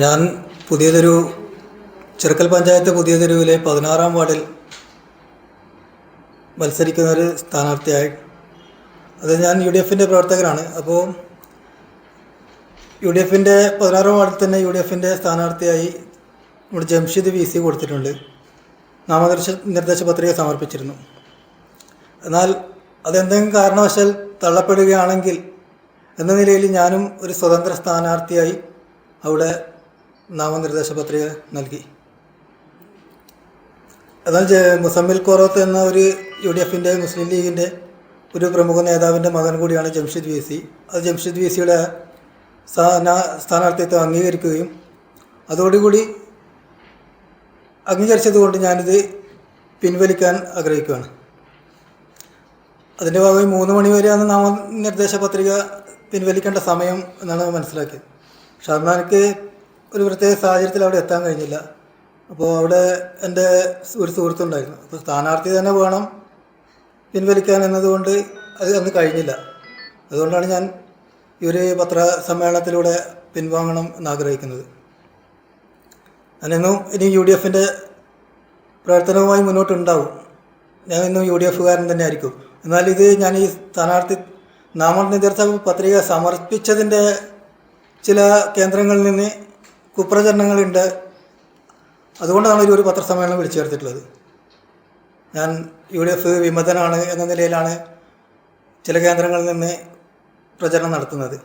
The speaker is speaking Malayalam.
ഞാൻ പുതിയതൊരു ചെറുക്കൽ പഞ്ചായത്ത് പുതിയ തെരുവിലെ പതിനാറാം വാർഡിൽ മത്സരിക്കുന്ന ഒരു സ്ഥാനാർത്ഥിയായി. അത് ഞാൻ യു ഡി എഫിന്റെ പ്രവർത്തകനാണ്. അപ്പോൾ യു ഡി എഫിന്റെ പതിനാറാം വാർഡിൽ തന്നെ യു ഡി എഫിന്റെ സ്ഥാനാർത്ഥിയായി നമ്മുടെ ജംഷിദ് വി സി കൊടുത്തിട്ടുണ്ട്. നാമനിർദ്ദേശ നിർദ്ദേശ പത്രിക സമർപ്പിച്ചിരുന്നു. എന്നാൽ അതെന്തെങ്കിലും കാരണവശാൽ തള്ളപ്പെടുകയാണെങ്കിൽ എന്ന നിലയിൽ ഞാനും ഒരു സ്വതന്ത്ര സ്ഥാനാർത്ഥിയായി അവിടെ നാമനിർദ്ദേശ പത്രിക നൽകി. എന്നാൽ മുസമ്മിൽ കോറോത്ത് എന്ന ഒരു യു ഡി എഫിന്റെ മുസ്ലിം ലീഗിന്റെ ഒരു പ്രമുഖ നേതാവിന്റെ മകൻ കൂടിയാണ് ജംഷിദ് വി സി അത് ജംഷിദ് വി സിയുടെ സ്ഥാന- സ്ഥാനാർത്ഥിത്വം അംഗീകരിക്കുകയും അതോടുകൂടി അംഗീകരിച്ചതുകൊണ്ട് ഞാനിത് പിൻവലിക്കാൻ ആഗ്രഹിക്കുകയാണ്. അതിന്റെ ഭാഗമായി മൂന്ന് മണി വരെയാണ് നാമനിർദ്ദേശ പത്രിക പിൻവലിക്കേണ്ട സമയം എന്നാണ് മനസ്സിലാക്കിയത്. ഷർമാനക്ക് ഒരു പ്രത്യേക സാഹചര്യത്തിൽ അവിടെ എത്താൻ കഴിഞ്ഞില്ല. അപ്പോൾ അവിടെ എന്റെ ഒരു സുഹൃത്തുണ്ടായിരുന്നു. അപ്പോൾ സ്ഥാനാർത്ഥി തന്നെ വേണം പിൻവലിക്കാൻ എന്നതുകൊണ്ട് അത് അന്ന് കഴിഞ്ഞില്ല. അതുകൊണ്ടാണ് ഞാൻ ഈ ഒരു പത്രസമ്മേളനത്തിലൂടെ പിൻവാങ്ങണം എന്നാഗ്രഹിക്കുന്നത്. ഞാനെന്നും ഇനി യു ഡി എഫിന്റെ പ്രവർത്തനവുമായി മുന്നോട്ടുണ്ടാവും. ഞാൻ ഇന്നും യു ഡി എഫുകാരൻ തന്നെ ആയിരിക്കും എന്നാൽ ഇത് ഞാൻ ഈ സ്ഥാനാർത്ഥി നാമനിർദ്ദേശ പത്രിക സമർപ്പിച്ചതിന്റെ ചില കേന്ദ്രങ്ങളിൽ നിന്ന് കുപ്രചരണങ്ങളുണ്ട്. അതുകൊണ്ടാണ് ഒരു പത്രസമ്മേളനം വിളിച്ചു ചേർത്തിട്ടുള്ളത്. ഞാൻ യു ഡി എഫ് വിമതനാണ് എന്ന നിലയിലാണ് ചില കേന്ദ്രങ്ങളിൽ നിന്ന് പ്രചരണം നടത്തുന്നത്.